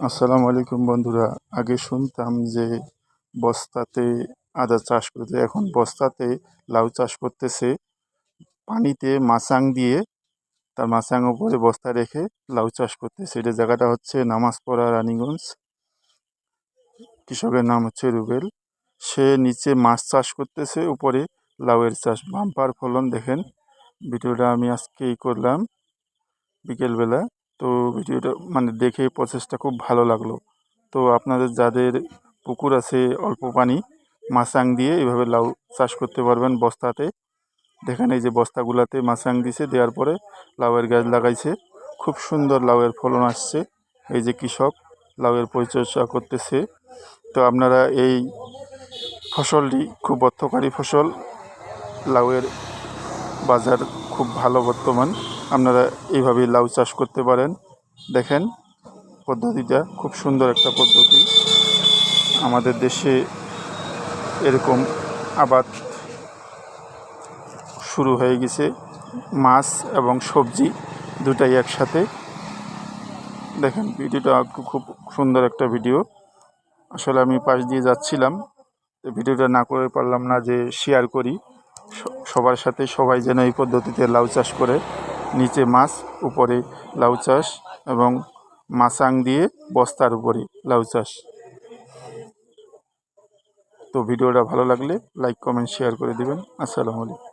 আসসালামু আলাইকুম বন্ধুরা। আগে শুনতাম যে বস্তাতে আদা চাষ করতে, এখন বস্তাতে লাউ চাষ করতেছে। পানিতে মাচাং দিয়ে, তার মাচাং উপরে বস্তা রেখে লাউ চাষ করতেছে। এটা জায়গাটা হচ্ছে নামাজপড়া রানীগঞ্জ। কৃষকের নাম হচ্ছে রুবেল। সে নিচে মাছ চাষ করতেছে, উপরে লাউয়ের চাষ। বাম্পার ফলন দেখেন। ভিডিওটা আমি আজকেই করলাম। বিকেলবেলা তো ভিডিওটা মানে দেখে প্রসেসটা খুব ভালো লাগল। তো আপনাদের যাদের পুকুর আছে অল্প পানি মাচাং দিয়ে এভাবে লাউ চাষ করতে পারবেন বস্তাতে। দেখেন এই যে বস্তাগুলাতে মাচাং দিছে, দেওয়ার পরে লাউয়ের গাছ লাগাইছে। খুব সুন্দর লাউয়ের ফলন আসছে। এই যে কৃষক লাউয়ের পরিচর্যা করতেছে। তো আপনারা এই ফসলটি খুব অর্থকারী ফসল। লাউয়ের বাজার খুব ভালো বর্তমান। আপনারা এইভাবে লাউ চাষ করতে পারেন। দেখেন পদ্ধতিটা, খুব সুন্দর একটা পদ্ধতি। আমাদের দেশে এরকম আবাদ শুরু হয়ে গেছে। মাছ এবং সবজি দুটাই একসাথে। দেখেন ভিডিওটা খুব সুন্দর একটা ভিডিও। আসলে আমি পাশ দিয়ে যাচ্ছিলাম। ভিডিওটা না করে পারলাম না যে শেয়ার করি। সবার সাথে সবাই যেন এই পদ্ধতিতে লাউ চাষ করে। নিচে মাছ, উপরে লাউ চাষ এবং মাছাং দিয়ে বস্তার উপরে লাউ চাষ। তো ভিডিওটা ভালো লাগলে লাইক, কমেন্ট, শেয়ার করে দেবেন। আসসালামু আলাইকুম।